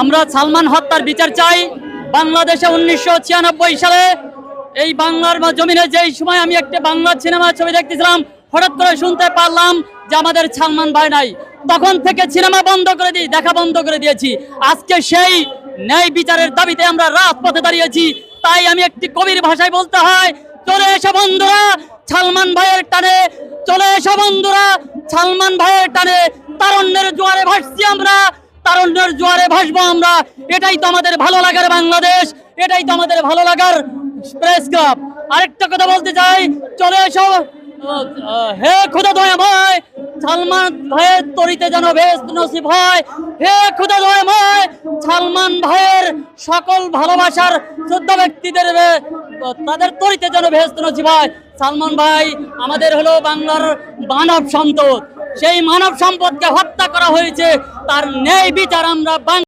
আমরা সালমান হত্যার বিচার চাই। বাংলাদেশে উনিশশো ছিয়ানব্বই সালে এই বাংলার জমিনে যেই সময় আমি একটা বাংলা সিনেমা ছবি দেখতেছিলাম, হঠাৎ করে শুনতে পারলাম যে আমাদের সালমান ভাই নাই। তখন থেকে সিনেমা বন্ধ করে দিই, দেখা বন্ধ করে দিয়েছি। আজকে সেই ন্যায় বিচারের দাবিতে আমরা রাজপথে দাঁড়িয়েছি। তাই আমি একটি কবির ভাষায় বলতে হয়, চলে এসো বন্ধুরা, সালমান ভাইয়ের টানে। চলে এসো বন্ধুরা, সালমান ভাইয়ের টানে। তারণ্যের জোয়ারে ভাসছি আমরা। তারণ্যের জোয়ারে ভাসবো আমরা। এটাই তো আমাদের ভালো লাগার বাংলাদেশ, এটাই তো আমাদের ভালো লাগার প্রেস ক্লাব আরেকটা কথা বলতে চাই, চলে এসো। হে খুদা দয়াময় সালমান ভাইয়ের তরিতে যেন বেশ নসিব হয়। হে খুদা দয়াময় সালমান ভাইয়ের সকল ভালোবাসার শ্রদ্ধা ব্যক্তিদের তাদের তরিতে যেন ভেস্ত নসিব হয়। সালমান ভাই, আমাদের হলো বাংলার মানব সম্পদ। সেই মানব সম্পদকে হত্যা করা হয়েছে। তার ন্যায় বিচার আমরা